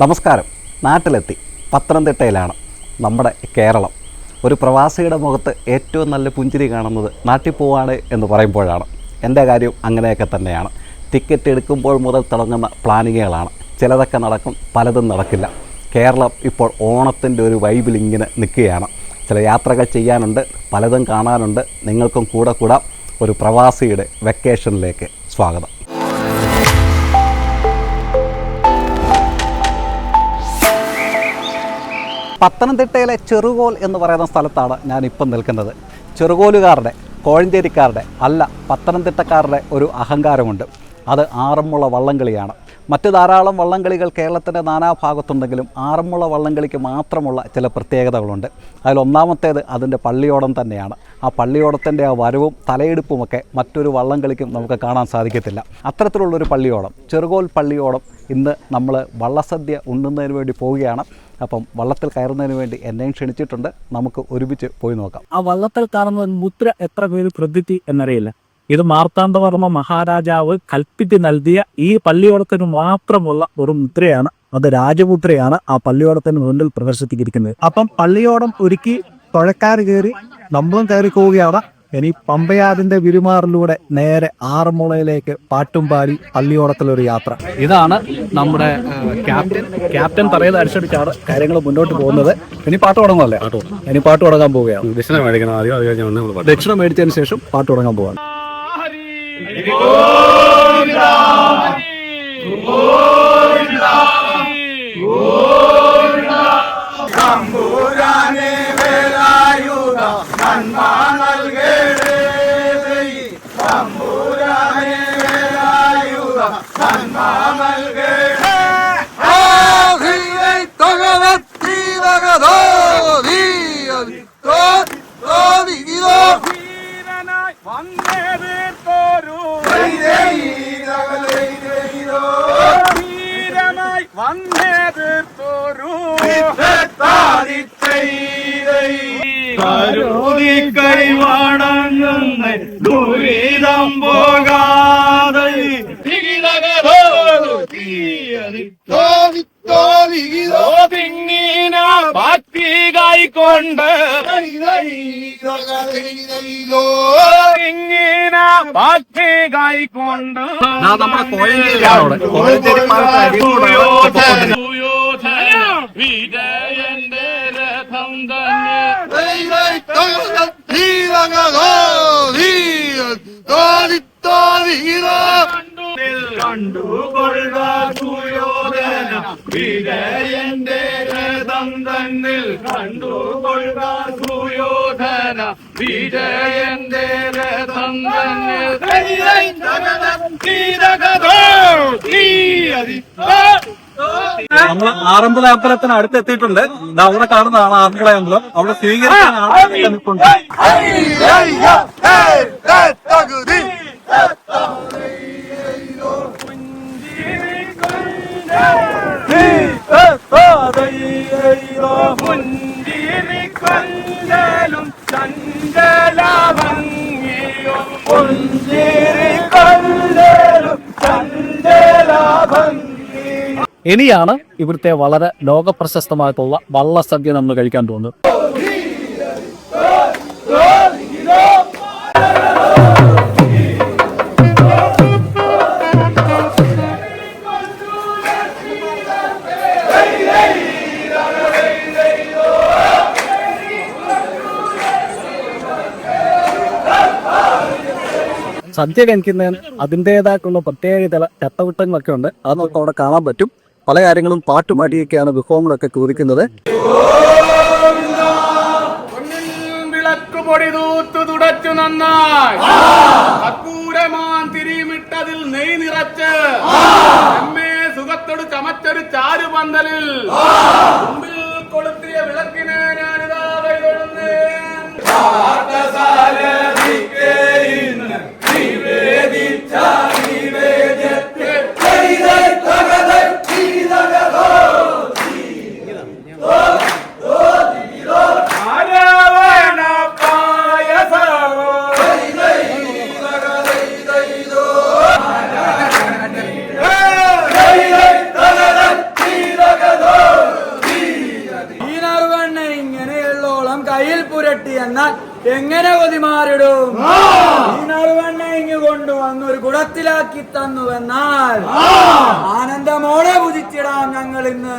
നമസ്കാരം. നാട്ടിലെത്തി. പത്തനംതിട്ടയിലാണ് നമ്മുടെ കേരളം. ഒരു പ്രവാസിയുടെ മുഖത്ത് ഏറ്റവും നല്ല പുഞ്ചിരി കാണുന്നത് നാട്ടിൽ പോവാണ് എന്ന് പറയുമ്പോഴാണ്. എന്റെ കാര്യം അങ്ങനെയൊക്കെ തന്നെയാണ്. ടിക്കറ്റ് എടുക്കുമ്പോൾ മുതൽ തുടങ്ങുന്ന പ്ലാനിങ്ങുകളാണ്. ചിലതൊക്കെ നടക്കും പലതും നടക്കില്ല. കേരളം ഇപ്പോൾ ഓണത്തിന്റെ ഒരു വൈബിൽ ഇങ്ങനെ നിൽക്കുകയാണ്. ചില യാത്രകൾ ചെയ്യാനുണ്ട് പലതും കാണാനുണ്ട്. നിങ്ങൾക്കും കൂടെ കൂടാം. ഒരു പ്രവാസിയുടെ വെക്കേഷനിലേക്ക് സ്വാഗതം. പത്തനംതിട്ടയിലെ ചെറുകോൽ എന്ന് പറയുന്ന സ്ഥലത്താണ് ഞാൻ ഇപ്പം നിൽക്കുന്നത്. ചെറുകോലുകാരുടെ കോഴഞ്ചേരിക്കാരുടെ അല്ല പത്തനംതിട്ടക്കാരുടെ ഒരു അഹങ്കാരമുണ്ട്. അത് ആറന്മുള വള്ളംകളിയാണ്. മറ്റ് ധാരാളം വള്ളംകളികൾ കേരളത്തിന്റെ നാനാഭാഗത്തുണ്ടെങ്കിലും ആറന്മുള വള്ളംകളിക്ക് മാത്രമുള്ള ചില പ്രത്യേകതകളുണ്ട്. അതിൽ ഒന്നാമത്തേത് അതിന്റെ പള്ളിയോടം തന്നെയാണ്. ആ പള്ളിയോടത്തിന്റെ ആ വരവും തലയെടുപ്പുമൊക്കെ മറ്റൊരു വള്ളംകളിക്കും നമുക്ക് കാണാൻ സാധിക്കത്തില്ല. അത്തരത്തിലുള്ളൊരു പള്ളിയോടം ചെറുകോൽ പള്ളിയോടം ഇന്ന് നമ്മൾ വള്ളസദ്യ ഉണ്ണുന്നതിന് വേണ്ടി പോവുകയാണ്. അപ്പം വള്ളത്തിൽ കയറുന്നതിന് വേണ്ടി എന്നെയും ക്ഷണിച്ചിട്ടുണ്ട്. നമുക്ക് ഒരുമിച്ച് പോയി നോക്കാം. ആ വള്ളത്തിൽ കാണുന്ന മുദ്ര എത്ര പേര് ശ്രദ്ധിച്ചു എന്നറിയില്ല. ഇത് മാർത്താണ്ഡവർമ്മ മഹാരാജാവ് കൽപ്പിച്ച് നൽകിയ ഈ പള്ളിയോടത്തിന് മാത്രമുള്ള ഒരു മുദ്രയാണ്. അത് രാജപുത്രയാണ് ആ പള്ളിയോടത്തിന് മുന്നിൽ പ്രദർശിപ്പിച്ചിരിക്കുന്നത്. അപ്പം പള്ളിയോടം ഒരുക്കി തുഴക്കാർ കയറി നമ്മളും കയറി പോവുകയാണ്. ഇനി പമ്പയാതിന്റെ വിരുമാറിലൂടെ നേരെ ആറന്മുളയിലേക്ക് പാട്ടും പാടി പള്ളിയോടത്തിലൊരു യാത്ര. ഇതാണ് നമ്മുടെ ക്യാപ്റ്റൻ. ക്യാപ്റ്റൻ തറയത് അടിച്ചടിച്ചാണ് കാര്യങ്ങൾ മുന്നോട്ട് പോകുന്നത്. ഇനി പാട്ട് തുടങ്ങുമല്ലേ? ഇനി പാട്ട് തുടങ്ങാൻ പോവുകയാണ്. ദക്ഷിണ മേടിക്കണം. ആദ്യം അത് കഴിഞ്ഞ് ദക്ഷിണ മേടിച്ചതിന് ശേഷം പാട്ട് തുടങ്ങാൻ പോവാണ് 리본입니다. ഭക്തികായിക്കൊണ്ട് ഇങ്ങനെ ഭക്തികായിക്കൊണ്ട് നമ്മുടെ കോഴഞ്ചേരിയാണ് വിജയന്റെ രഥം തന്നെ കണ്ടുകൊള്ളുക സുയോധന. വിജയന്റെ രഥം തന്നിൽ സുയോധന. വിജയന്റെ രഥം തന്നിൽ നമ്മൾ ആറന്മുള അമ്പലത്തിന് അടുത്തെത്തിയിട്ടുണ്ട്. എത്തിയിട്ടുണ്ട് അവിടെ കാണുന്നതാണ് ആറന്മുള അമ്പലം അവിടെ സ്വീകരിക്കാൻ ഇനിയാണ് ഇവിടുത്തെ വളരെ ലോകപ്രശസ്തമായിട്ടുള്ള വള്ളസദ്യ നമ്മൾ കഴിക്കാൻ തോന്നുന്നത് സദ്യ കഴിക്കുന്നതിന് അതിന്റെതായിട്ടുള്ള പ്രത്യേക ചില ചട്ടവിട്ടങ്ങളൊക്കെ ഉണ്ട്. അത് നമുക്ക് അവിടെ കാണാൻ പറ്റും. പല കാര്യങ്ങളും പാട്ടുപാടിയൊക്കെയാണ് വിഭവങ്ങളൊക്കെ കുറിക്കുന്നത്. വിളക്ക് പൊടി തൂത്തു തുടച്ചു നന്നായി. കർപ്പൂരമാൻ തിരിമിട്ടതിൽ നെയ് നിറച്ച്. അമ്മേ സുഖത്തോട് ചമച്ചൊരു ചാരുപന്തലിൽ മുമ്പിൽ കൊളുത്തിയ വിളക്കിനെ ഞാനിതാ കൈതൊഴുന്നേൻ. എന്നാൽ എങ്ങനെ കൊതിമാറിടും? ഈ നറുവെണ്ണ ഇങ്ങ് കൊണ്ടുവന്ന് ഒരു കുടത്തിലാക്കി തന്നുവെന്നാൽ ആനന്ദമോടെ പുതിച്ചിടാം ഞങ്ങൾ ഇന്ന്.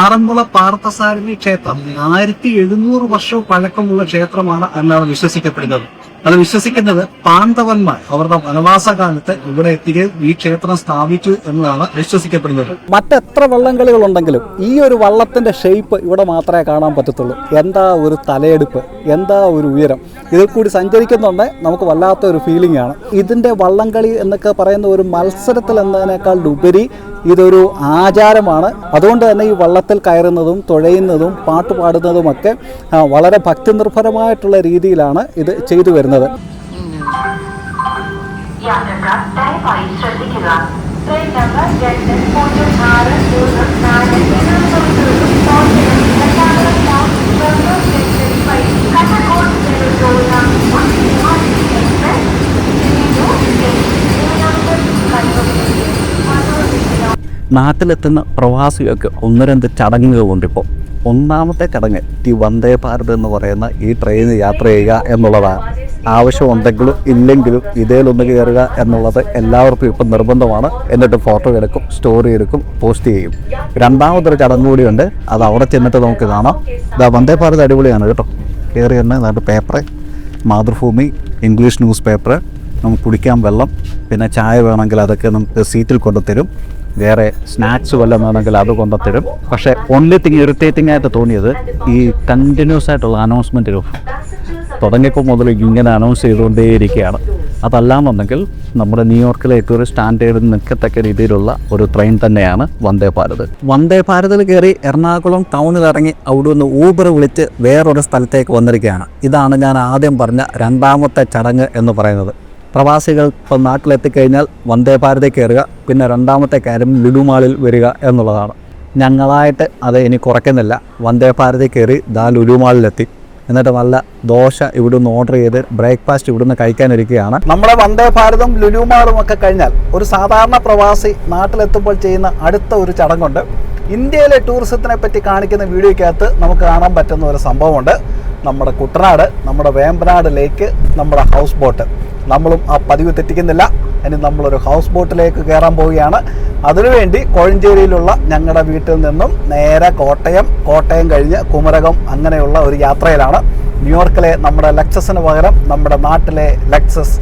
ആറന്മുള പാർത്ഥസാരഥി ക്ഷേത്രം ആയിരത്തി എഴുന്നൂറ് വർഷവും പഴക്കമുള്ള ക്ഷേത്രമാണ് എന്നാണ് വിശ്വസിക്കപ്പെടുന്നത്. അത് വിശ്വസിക്കുന്നത് പാണ്ഡവന്മാർ. അവരുടെ വനവാസ കാലത്ത് ഇവിടെ എത്തുകയും ഈ ക്ഷേത്രം സ്ഥാപിച്ചു എന്നതാണ് വിശ്വസിക്കപ്പെടുന്നത്. മറ്റെത്ര വള്ളംകളികൾ ഉണ്ടെങ്കിലും ഈ ഒരു വള്ളത്തിന്റെ ഷേപ്പ് ഇവിടെ മാത്രമേ കാണാൻ പറ്റത്തുള്ളൂ. എന്താ ഒരു തലയെടുപ്പ്? എന്താ ഒരു ഉയരം? ഇതിൽ കൂടി സഞ്ചരിക്കുന്നുണ്ട് നമുക്ക് വല്ലാത്ത ഒരു ഫീലിംഗ് ആണ്. ഇതിന്റെ വള്ളംകളി എന്നൊക്കെ പറയുന്ന ഒരു മത്സരത്തിൽ എന്നതിനേക്കാൾ ഉപരി ഇതൊരു ആചാരമാണ്. അതുകൊണ്ട് തന്നെ ഈ വള്ളത്തിൽ കയറുന്നതും തുഴയുന്നതും പാട്ട് പാടുന്നതുമൊക്കെ വളരെ ഭക്തിനിർഭരമായിട്ടുള്ള രീതിയിലാണ് ഇത് ചെയ്തു വരുന്നത്. ട്രെയിൻ എക്സ്പ്രസ് നാട്ടിലെത്തുന്ന പ്രവാസികൾക്ക് ഒന്ന് രണ്ട് ചടങ്ങുകളുണ്ടിപ്പോൾ ഒന്നാമത്തെ ചടങ്ങ് ഈ വന്ദേ ഭാരത് എന്ന് പറയുന്ന ഈ ട്രെയിനിൽ യാത്ര ചെയ്യുക എന്നുള്ളതാണ്. ആവശ്യമുണ്ടെങ്കിലും ഇല്ലെങ്കിലും ഇതേലൊന്ന് കയറുക എന്നുള്ളത് എല്ലാവർക്കും ഇപ്പം നിർബന്ധമാണ്. എന്നിട്ട് ഫോട്ടോ എടുക്കും സ്റ്റോറി എടുക്കും പോസ്റ്റ് ചെയ്യും. രണ്ടാമതൊരു ചടങ്ങ് കൂടിയുണ്ട്. അത് അവിടെ ചെന്നിട്ട് നമുക്ക് കാണാം. ഇതാ വന്ദേ ഭാരത് അടിപൊളിയാണ് കേട്ടോ. കയറി തന്നെ അതായത് paper Mathrubhumi English news paper നമുക്ക് കുടിക്കാൻ വെള്ളം പിന്നെ ചായ വേണമെങ്കിൽ അതൊക്കെ നമുക്ക് സീറ്റിൽ കൊണ്ടുത്തരും. വേറെ സ്നാക്സ് വല്ലതും വേണമെങ്കിൽ അത് കൊണ്ടുത്തരും. പക്ഷേ ഓൺലി തിങ് ഇറിറ്റേറ്റിംഗ് ആയിട്ട് തോന്നിയത് ഈ കണ്ടിന്യൂസ് ആയിട്ടുള്ള അനൗൺസ്മെന്റ് തുടങ്ങിയപ്പോൾ മുതൽ ഇങ്ങനെ അനൗൺസ് ചെയ്തുകൊണ്ടേയിരിക്കുകയാണ്. അതല്ലാന്നുണ്ടെങ്കിൽ നമ്മുടെ ന്യൂയോർക്കിലെ ഏറ്റവും സ്റ്റാൻഡേർഡിൽ നിൽക്കത്തക്ക രീതിയിലുള്ള ഒരു ട്രെയിൻ തന്നെയാണ് വന്ദേ ഭാരത്. വന്ദേ ഭാരതിൽ കയറി എറണാകുളം ടൗണിൽ ഇറങ്ങി അവിടെ നിന്ന് ഊബർ വിളിച്ച് വേറൊരു സ്ഥലത്തേക്ക് വന്നിരിക്കുകയാണ്. ഇതാണ് ഞാൻ ആദ്യം പറഞ്ഞ രണ്ടാമത്തെ ചടങ്ങ് എന്ന് പറയുന്നത്. പ്രവാസികൾ ഇപ്പം നാട്ടിലെത്തിക്കഴിഞ്ഞാൽ വന്ദേ ഭാരതിൽ കയറുക പിന്നെ രണ്ടാമത്തെ കാര്യം ലുലുമാളിൽ വരിക എന്നുള്ളതാണ്. ഞങ്ങളായിട്ട് അത് ഇനി കുറയ്ക്കുന്നില്ല. വന്ദേ ഭാരതിൽ കയറി ദാ ലുലു മാളിലെത്തി. എന്നിട്ട് നല്ല ദോശ ഇവിടുന്ന് ഓർഡർ ചെയ്ത് ബ്രേക്ക്ഫാസ്റ്റ് ഇവിടുന്ന് കഴിക്കാനിരിക്കുകയാണ്. നമ്മുടെ വന്ദേ ഭാരതം ലുലുമാളും ഒക്കെ കഴിഞ്ഞാൽ ഒരു സാധാരണ പ്രവാസി നാട്ടിലെത്തുമ്പോൾ ചെയ്യുന്ന അടുത്ത ഒരു ചടങ്ങുണ്ട്. ഇന്ത്യയിലെ ടൂറിസത്തിനെ പറ്റി കാണിക്കുന്ന വീഡിയോയ്ക്കകത്ത് നമുക്ക് കാണാൻ പറ്റുന്ന ഒരു സംഭവമുണ്ട്. നമ്മുടെ കുട്ടനാട് നമ്മുടെ വേമ്പനാട് ലേക്ക് നമ്മുടെ ഹൗസ് ബോട്ട് നമ്മളും ആ പതിവ് തെറ്റിക്കുന്നില്ല. ഇനി നമ്മളൊരു ഹൗസ് ബോട്ടിലേക്ക് കയറാൻ പോവുകയാണ്. അതിനുവേണ്ടി കോഴഞ്ചേരിയിലുള്ള ഞങ്ങളുടെ വീട്ടിൽ നിന്നും നേരെ കോട്ടയം കോട്ടയം കഴിഞ്ഞ് കുമരകം അങ്ങനെയുള്ള ഒരു യാത്രയിലാണ്. ന്യൂയോർക്കിലെ നമ്മുടെ ലക്സസിന് പകരം നമ്മുടെ നാട്ടിലെ ലക്സസ്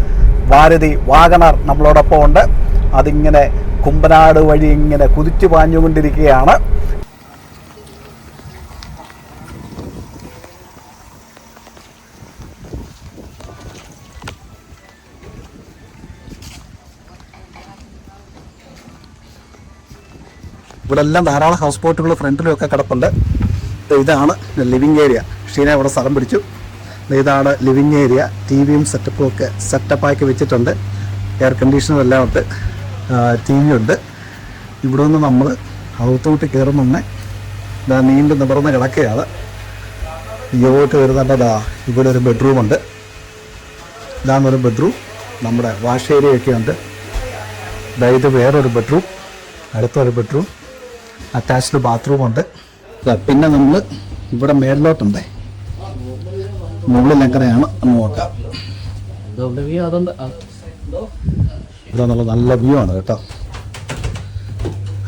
ഭാരതി വാഗണർ നമ്മളോടൊപ്പം ഉണ്ട് അതിങ്ങനെ കുമ്പനാട് വഴി ഇങ്ങനെ കുതിച്ചു പാഞ്ഞുകൊണ്ടിരിക്കുകയാണ്. ഇവിടെ എല്ലാം ധാരാളം ഹൗസ് ബോട്ടുകൾ ഫ്രണ്ടിലും ഒക്കെ കിടപ്പുണ്ട്. ഇതാണ് ലിവിങ് ഏരിയ ഷീന ഇവിടെ സ്ഥലം പിടിച്ചു. ഇതാണ് ലിവിങ് ഏരിയ ടി വിയും സെറ്റപ്പും ഒക്കെ സെറ്റപ്പാക്കി വെച്ചിട്ടുണ്ട്. എയർ കണ്ടീഷണർ എല്ലാം ഉണ്ട്. ടി വി ഉണ്ട്. ഇവിടെ നിന്ന് നമ്മൾ അകത്തോട്ട് കയറുന്നുണ്ടെ ഇതാ നീണ്ടു നിവർന്ന് കിടക്കുകയാണ്. ഇങ്ങോട്ട് വരുന്നുണ്ട് ദാ ഇവിടെ ഒരു ബെഡ്റൂമുണ്ട് ഇതാണ് ഒരു ബെഡ്റൂം നമ്മുടെ വാഷ് ഏരിയ ഒക്കെ ഉണ്ട്. ദാ ഇത് വേറൊരു ബെഡ്റൂം അടുത്തൊരു ബെഡ്റൂം അറ്റാച്ച്ഡ് ബാത്റൂം ഉണ്ട്. പിന്നെ നമ്മൾ ഇവിടെ മേളിലോട്ടുണ്ടേ. മുകളിൽ എങ്ങനെയാണ് നോക്കാം. ഇതാന്നുള്ള നല്ല വ്യൂ ആണ് കേട്ടോ.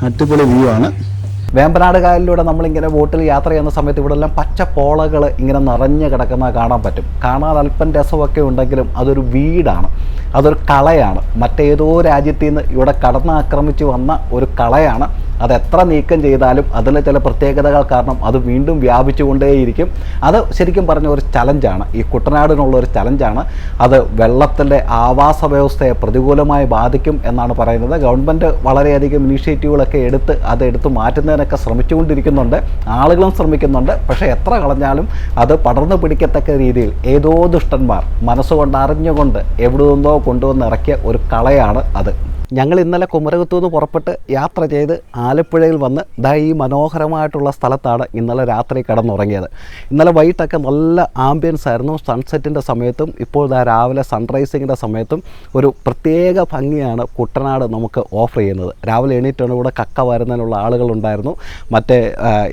അടിപൊളി വ്യൂ ആണ്. വേമ്പനാട് കായലിലൂടെ നമ്മളിങ്ങനെ ബോട്ടിൽ യാത്ര ചെയ്യുന്ന സമയത്ത് ഇവിടെ എല്ലാം പച്ച പോളകൾ ഇങ്ങനെ നിറഞ്ഞു കിടക്കുന്ന കാണാൻ പറ്റും. കാണാൻ അല്പം രസമൊക്കെ ഉണ്ടെങ്കിലും അതൊരു വീടാണ്. അതൊരു കളയാണ്. മറ്റേതോ രാജ്യത്തിൽ നിന്ന് ഇവിടെ കടന്നാക്രമിച്ച് വന്ന ഒരു കളയാണ്. അത് എത്ര നീക്കം ചെയ്താലും അതിലെ ചില പ്രത്യേകതകൾ കാരണം അത് വീണ്ടും വ്യാപിച്ചുകൊണ്ടേയിരിക്കും. അത് ശരിക്കും പറഞ്ഞ ഒരു ചലഞ്ചാണ്. ഈ കുട്ടനാടിനുള്ള ഒരു ചലഞ്ചാണ്. അത് വെള്ളത്തിന്റെ ആവാസ വ്യവസ്ഥയെ പ്രതികൂലമായി ബാധിക്കും എന്നാണ് പറയുന്നത്. ഗവൺമെന്റ് വളരെയധികം ഇനീഷ്യേറ്റീവുകളൊക്കെ എടുത്ത് അത് എടുത്തു മാറ്റുന്നതിനൊക്കെ ശ്രമിച്ചുകൊണ്ടിരിക്കുന്നുണ്ട്. ആളുകളും ശ്രമിക്കുന്നുണ്ട്. പക്ഷേ എത്ര കളഞ്ഞാലും അത് പടർന്നു പിടിക്കത്തക്ക രീതിയിൽ ഏതോ ദുഷ്ടന്മാർ മനസ്സുകൊണ്ട് അറിഞ്ഞുകൊണ്ട് എവിടെ നിന്നോ കൊണ്ടുവന്ന് ഇറക്കിയ ഒരു കളയാണ് അത്. ഞങ്ങൾ ഇന്നലെ കുമരകത്തു നിന്ന് പുറപ്പെട്ട് യാത്ര ചെയ്ത് ആലപ്പുഴയിൽ വന്ന് ദാ ഈ മനോഹരമായിട്ടുള്ള സ്ഥലത്താണ് ഇന്നലെ രാത്രി കിടന്നുറങ്ങിയത്. ഇന്നലെ വൈകിട്ടൊക്കെ നല്ല ആംബിയൻസ് ആയിരുന്നു. സൺസെറ്റിന്റെ സമയത്തും ഇപ്പോൾ ദാ രാവിലെ സൺറൈസിങ്ങിന്റെ സമയത്തും ഒരു പ്രത്യേക ഭംഗിയാണ് കുട്ടനാട് നമുക്ക് ഓഫർ ചെയ്യുന്നത്. രാവിലെ എണീറ്റാണ് ഇവിടെ കക്ക വരുന്നതിനുള്ള ആളുകളുണ്ടായിരുന്നു മറ്റേ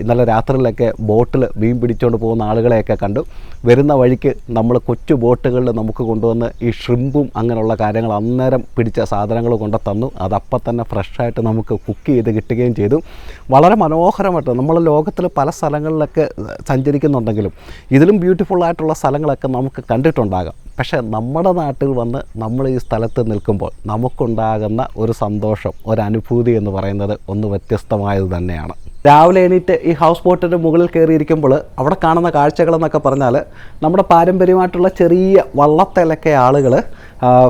ഇന്നലെ രാത്രിയിലൊക്കെ ബോട്ടിൽ മീൻ പിടിച്ചുകൊണ്ട് പോകുന്ന ആളുകളെയൊക്കെ കണ്ടു. വരുന്ന വഴിക്ക് നമ്മൾ കൊച്ചു ബോട്ടുകളിൽ നമുക്ക് കൊണ്ടുവന്ന് ഈ ഷ്രിമ്പും അങ്ങനെയുള്ള കാര്യങ്ങൾ അന്നേരം പിടിച്ച സാധനങ്ങൾ കൊണ്ട് തന്നു. അതപ്പം തന്നെ ഫ്രഷായിട്ട് നമുക്ക് കുക്ക് ചെയ്ത് കിട്ടുകയും ചെയ്തു. വളരെ മനോഹരമായിട്ട് നമ്മൾ ലോകത്തിൽ പല സ്ഥലങ്ങളിലൊക്കെ സഞ്ചരിക്കുന്നുണ്ടെങ്കിലും ഇതിലും ബ്യൂട്ടിഫുൾ ആയിട്ടുള്ള സ്ഥലങ്ങളൊക്കെ നമുക്ക് കണ്ടിട്ടുണ്ടാകാം. പക്ഷേ നമ്മുടെ നാട്ടിൽ വന്ന് നമ്മൾ ഈ സ്ഥലത്ത് നിൽക്കുമ്പോൾ നമുക്കുണ്ടാകുന്ന ഒരു സന്തോഷം ഒരനുഭൂതി എന്ന് പറയുന്നത് ഒന്ന് വ്യത്യസ്തമായത് തന്നെയാണ്. രാവിലെ എണീറ്റ് ഈ ഹൗസ് ബോട്ടിന്റെ മുകളിൽ കയറിയിരിക്കുമ്പോൾ അവിടെ കാണുന്ന കാഴ്ചകളെന്നൊക്കെ പറഞ്ഞാൽ നമ്മുടെ പാരമ്പര്യമായിട്ടുള്ള ചെറിയ വള്ളത്തിലൊക്കെ ആളുകൾ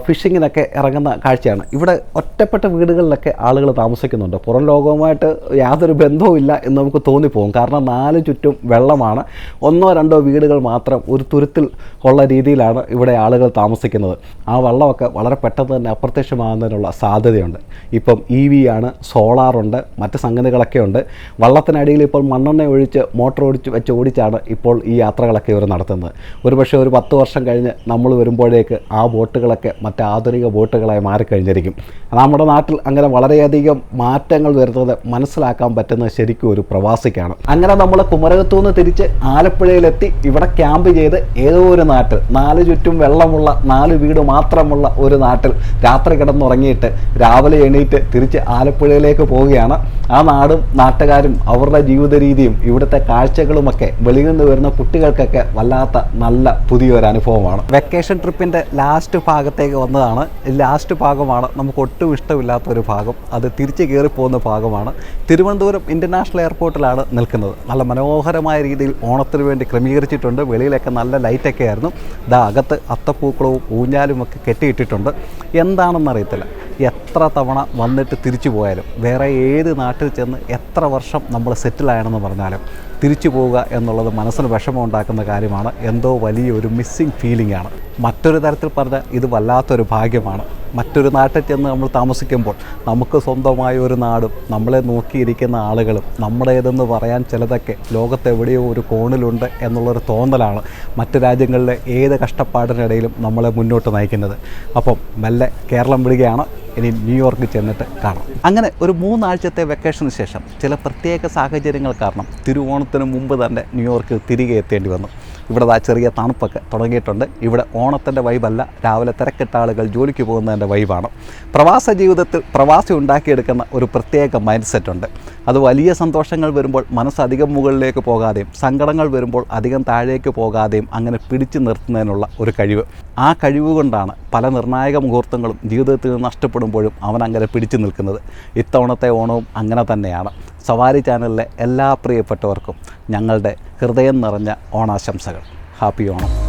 ഫിഷിങ്ങിനൊക്കെ ഇറങ്ങുന്ന കാഴ്ചയാണ്. ഇവിടെ ഒറ്റപ്പെട്ട വീടുകളിലൊക്കെ ആളുകൾ താമസിക്കുന്നുണ്ട്. പുറം ലോകവുമായിട്ട് യാതൊരു ബന്ധവുമില്ല എന്ന് നമുക്ക് തോന്നിപ്പോകും. കാരണം നാല് ചുറ്റും വെള്ളമാണ്. ഒന്നോ രണ്ടോ വീടുകൾ മാത്രം ഒരു തുരുത്തിൽ ഉള്ള രീതിയിലാണ് ഇവിടെ ആളുകൾ താമസിക്കുന്നത്. ആ വെള്ളമൊക്കെ വളരെ പെട്ടെന്ന് തന്നെ അപ്രത്യക്ഷമാകുന്നതിനുള്ള സാധ്യതയുണ്ട്. ഇപ്പം ഇ വി ആണ് സോളാറുണ്ട് മറ്റ് സംഗതികളൊക്കെ ഉണ്ട്. വള്ളത്തിനടിയിൽ ഇപ്പോൾ മണ്ണെണ്ണ ഒഴിച്ച് മോട്ടോർ ഓടിച്ച് വെച്ച് ഓടിച്ചാണ് ഇപ്പോൾ ഈ യാത്രകളൊക്കെ ഇവർ നടത്തുന്നത്. ഒരുപക്ഷെ ഒരു പത്ത് വർഷം കഴിഞ്ഞ് നമ്മൾ വരുമ്പോഴേക്ക് ആ ബോട്ടുകളൊക്കെ മറ്റ് ആധുനിക ബോട്ടുകളായി മാറിക്കഴിഞ്ഞിരിക്കും. നമ്മുടെ നാട്ടിൽ അങ്ങനെ വളരെയധികം മാറ്റങ്ങൾ വരുന്നത് മനസ്സിലാക്കാൻ പറ്റുന്ന ശരിക്കും ഒരു പ്രവാസിക്കാണ്. അങ്ങനെ നമ്മൾ കുമരകത്തു നിന്ന് തിരിച്ച് ആലപ്പുഴയിലെത്തി ഇവിടെ ക്യാമ്പ് ചെയ്ത് ഏതോ ഒരു നാട്ടിൽ നാല് ചുറ്റും വെള്ളമുള്ള നാല് വീട് മാത്രമുള്ള ഒരു നാട്ടിൽ രാത്രി കിടന്നുറങ്ങിയിട്ട് രാവിലെ എണീറ്റ് തിരിച്ച് ആലപ്പുഴയിലേക്ക് പോവുകയാണ്. ആ നാടും നാട്ടുകാരും അവരുടെ ജീവിത രീതിയും ഇവിടുത്തെ കാഴ്ചകളുമൊക്കെ വെളിയിൽ വരുന്ന കുട്ടികൾക്കൊക്കെ വല്ലാത്ത നല്ല പുതിയൊരു അനുഭവമാണ്. വെക്കേഷൻ ട്രിപ്പിന്റെ ലാസ്റ്റ് ഭാഗത്തേക്ക് വന്നതാണ്. ലാസ്റ്റ് ഭാഗമാണ് നമുക്ക് ഒട്ടും ഇഷ്ടമില്ലാത്ത ഒരു ഭാഗം. അത് തിരിച്ചു കയറി പോകുന്ന ഭാഗമാണ്. തിരുവനന്തപുരം ഇന്റർനാഷണൽ എയർപോർട്ടിലാണ് നിൽക്കുന്നത്. നല്ല മനോഹരമായ രീതിയിൽ ഓണത്തിന് വേണ്ടി ക്രമീകരിച്ചിട്ടുണ്ട്. വെളിയിലൊക്കെ നല്ല ലൈറ്റൊക്കെ ആയിരുന്നു ഇതാ അകത്ത് അത്തപ്പൂക്കളവും ഊഞ്ഞാലും ഒക്കെ കെട്ടിയിട്ടിട്ടുണ്ട്. എന്താണെന്ന് അറിയത്തില്ല എത്ര തവണ വന്നിട്ട് തിരിച്ചു പോയാലും വേറെ ഏത് നാട്ടിൽ ചെന്ന് എത്ര വർഷം നമ്മൾ സെറ്റിലായണമെന്ന് പറഞ്ഞാലും തിരിച്ചു പോവുക എന്നുള്ളത് മനസ്സിന് വിഷമം ഉണ്ടാക്കുന്ന കാര്യമാണ്. എന്തോ വലിയൊരു മിസ്സിങ് ഫീലിംഗ് ആണ്. മറ്റൊരു തരത്തിൽ പറഞ്ഞാൽ ഇത് വല്ലാത്തൊരു ഭാഗ്യമാണ്. മറ്റൊരു നാട്ടിൽ ചെന്ന് നമ്മൾ താമസിക്കുമ്പോൾ നമുക്ക് സ്വന്തമായ ഒരു നാടും നമ്മളെ നോക്കിയിരിക്കുന്ന ആളുകളും നമ്മുടേതെന്ന് പറയാൻ ചിലതൊക്കെ ലോകത്തെവിടെയോ ഒരു കോണിലുണ്ട് എന്നുള്ളൊരു തോന്നലാണ് മറ്റ് രാജ്യങ്ങളിലെ ഏത് കഷ്ടപ്പാടിനിടയിലും നമ്മളെ മുന്നോട്ട് നയിക്കുന്നത്. അപ്പം മെല്ലെ കേരളം വിടുകയാണ്. ഇനി ന്യൂയോർക്ക് ചെന്നിട്ട് കാണാം. അങ്ങനെ ഒരു മൂന്നാഴ്ചത്തെ വെക്കേഷന് ശേഷം ചില പ്രത്യേക സാഹചര്യങ്ങൾ കാരണം തിരുവോണത്തിന് മുമ്പ് തന്നെ ന്യൂയോർക്കിൽ തിരികെ എത്തേണ്ടി വന്നു. ഇവിടെ ആ ചെറിയ തണുപ്പൊക്കെ തുടങ്ങിയിട്ടുണ്ട്. ഇവിടെ ഓണത്തിന്റെ വൈബല്ല രാവിലെ തിരക്കിട്ട ആളുകൾ ജോലിക്ക് പോകുന്നതിന്റെ വൈബാണ് പ്രവാസ ജീവിതത്തിൽ പ്രവാസി ഉണ്ടാക്കിയെടുക്കുന്ന ഒരു പ്രത്യേക മൈൻഡ് സെറ്റ് ഉണ്ട്. അത് വലിയ സന്തോഷങ്ങൾ വരുമ്പോൾ മനസ്സ് അധികം മുകളിലേക്ക് പോകാതെയും സങ്കടങ്ങൾ വരുമ്പോൾ അധികം താഴേക്ക് പോകാതെയും അങ്ങനെ പിടിച്ചു നിർത്തുന്നതിനുള്ള ഒരു കഴിവ്. ആ കഴിവ് കൊണ്ടാണ് പല നിർണായക മുഹൂർത്തങ്ങളും ജീവിതത്തിൽ നഷ്ടപ്പെടുമ്പോഴും അവൻ അങ്ങനെ പിടിച്ചു നിൽക്കുന്നത്. ഇത്തവണത്തെ ഓണവും അങ്ങനെ തന്നെയാണ്. സവാരി ചാനലിലെ എല്ലാ പ്രിയപ്പെട്ടവർക്കും ഞങ്ങളുടെ ഹൃദയം നിറഞ്ഞ ഓണാശംസകൾ. ഹാപ്പി ഓണം.